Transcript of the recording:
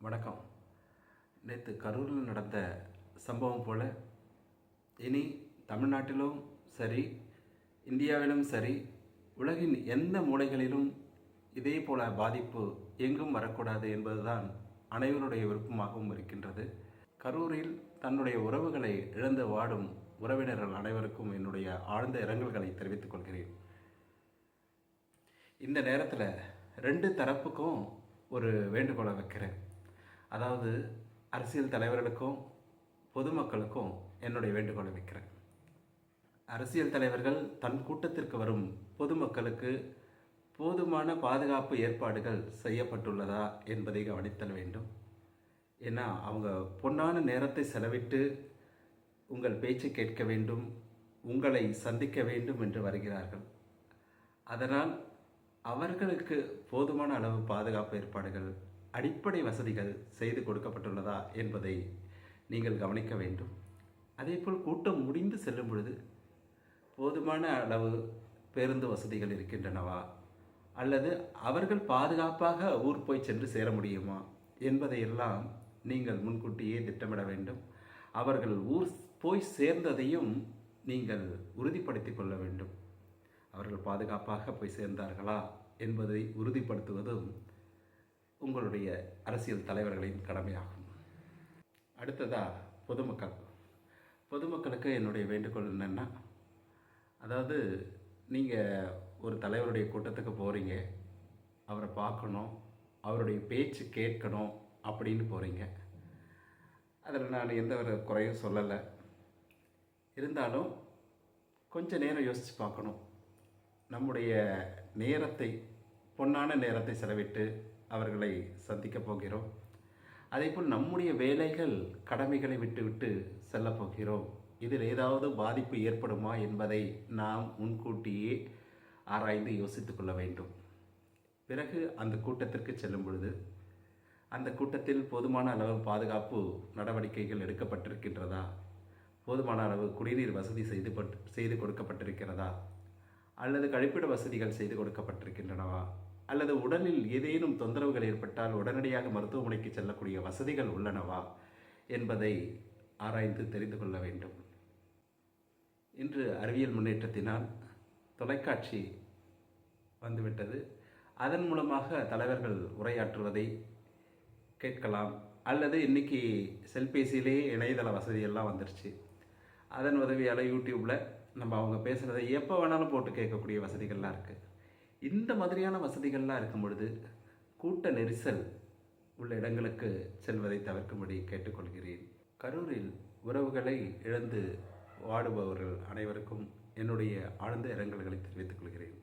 வணக்கம். நேற்று கரூரில் நடந்த சம்பவம் போல் இனி தமிழ்நாட்டிலும் சரி இந்தியாவிலும் சரி உலகின் எந்த மூலைகளிலும் இதே போல பாதிப்பு எங்கும் வரக்கூடாது என்பதுதான் அனைவருடைய விருப்பமாகவும் இருக்கின்றது. கரூரில் தன்னுடைய உறவுகளை இழந்து வாடும் உறவினர்கள் அனைவருக்கும் என்னுடைய ஆழ்ந்த இரங்கல்களை தெரிவித்துக் கொள்கிறேன். இந்த நேரத்தில் ரெண்டு தரப்புக்கும் ஒரு வேண்டுகோளை வைக்கிறேன். அதாவது அரசியல் தலைவர்களுக்கும் பொதுமக்களுக்கும் என்னுடைய வேண்டுகோளை வைக்கிறேன். அரசியல் தலைவர்கள் தன் கூட்டத்திற்கு வரும் பொதுமக்களுக்கு போதுமான பாதுகாப்பு ஏற்பாடுகள் செய்யப்பட்டுள்ளதா என்பதை கவனித்தல் வேண்டும். ஏன்னா அவங்க பொன்னான நேரத்தை செலவிட்டு உங்கள் பேச்சை கேட்க வேண்டும் உங்களை சந்திக்க வேண்டும் என்று வருகிறார்கள். அதனால் அவர்களுக்கு போதுமான அளவு பாதுகாப்பு ஏற்பாடுகள் அடிப்படை வசதிகள் செய்து கொடுக்கப்பட்டுள்ளதா என்பதை நீங்கள் கவனிக்க வேண்டும். அதேபோல் கூட்டம் முடிந்து செல்லும் பொழுது போதுமான அளவு பேருந்து வசதிகள் இருக்கின்றனவா? அல்லது அவர்கள் பாதுகாப்பாக ஊர் போய் சென்று சேர முடியுமா? என்பதையெல்லாம் நீங்கள் முன்கூட்டியே திட்டமிட வேண்டும். அவர்கள் ஊர் போய் சேர்ந்ததையும் நீங்கள் உறுதிப்படுத்திக் கொள்ள வேண்டும். அவர்கள் பாதுகாப்பாக போய் சேர்ந்தார்களா என்பதை உறுதிப்படுத்துவதும் உங்களுடைய அரசியல் தலைவர்களின் கடமையாகும். அடுத்ததா பொதுமக்கள். பொதுமக்களுக்கு என்னுடைய வேண்டுகோள் என்னென்னா அதாவது நீங்கள் ஒரு தலைவருடைய கூட்டத்துக்கு போகிறீங்க அவரை பார்க்கணும் அவருடைய பேச்சு கேட்கணும் அப்படின்னு போகிறீங்க அதில் நான் எந்த ஒரு குறையும் சொல்லலை. இருந்தாலும் கொஞ்சம் நேரம் யோசித்து பார்க்கணும். நம்முடைய நேரத்தை பொன்னான நேரத்தை செலவிட்டு அவர்களை சந்திக்க போகிறோம். அதேபோல் நம்முடைய வேலைகள் கடமைகளை விட்டுவிட்டு செல்லப் போகிறோம். இதில் ஏதாவது பாதிப்பு ஏற்படுமா என்பதை நாம் முன்கூட்டியே ஆராய்ந்து யோசித்து கொள்ள வேண்டும். பிறகு அந்த கூட்டத்திற்கு செல்லும் பொழுது அந்த கூட்டத்தில் போதுமான அளவு பாதுகாப்பு நடவடிக்கைகள் எடுக்கப்பட்டிருக்கின்றதா? போதுமான அளவு குடிநீர் வசதி செய்து பட் செய்து கொடுக்கப்பட்டிருக்கிறதா? அல்லது கழிப்பிட வசதிகள் செய்து கொடுக்கப்பட்டிருக்கின்றனவா? அல்லது உடலில் ஏதேனும் தொந்தரவுகள் ஏற்பட்டால் உடனடியாக மருத்துவமனைக்கு செல்லக்கூடிய வசதிகள் உள்ளனவா என்பதை ஆராய்ந்து தெரிந்து கொள்ள வேண்டும். இன்று அறிவியல் முன்னேற்றத்தினால் தொலைக்காட்சி வந்துவிட்டது. அதன் மூலமாக தலைவர்கள் உரையாற்றுவதை கேட்கலாம். அல்லது இன்றைக்கி செல்பேசியிலே இணையதள வசதியெல்லாம் வந்துருச்சு. அதன் உதவியால் யூடியூப்பில் நம்ம அவங்க பேசுகிறதை எப்போ வேணாலும் போட்டு கேட்கக்கூடிய வசதிகள்லாம் இருக்குது இந்த மாதிரியான வசதிகள்லாம் இருக்கும் பொழுது கூட்ட நெரிசல் உள்ள இடங்களுக்கு செல்வதை தவிர்க்கும்படி கேட்டுக்கொள்கிறேன். கரூரில் உறவுகளை இழந்து வாடுபவர்கள் அனைவருக்கும் என்னுடைய ஆழ்ந்த இரங்கல்களை தெரிவித்துக் கொள்கிறேன்.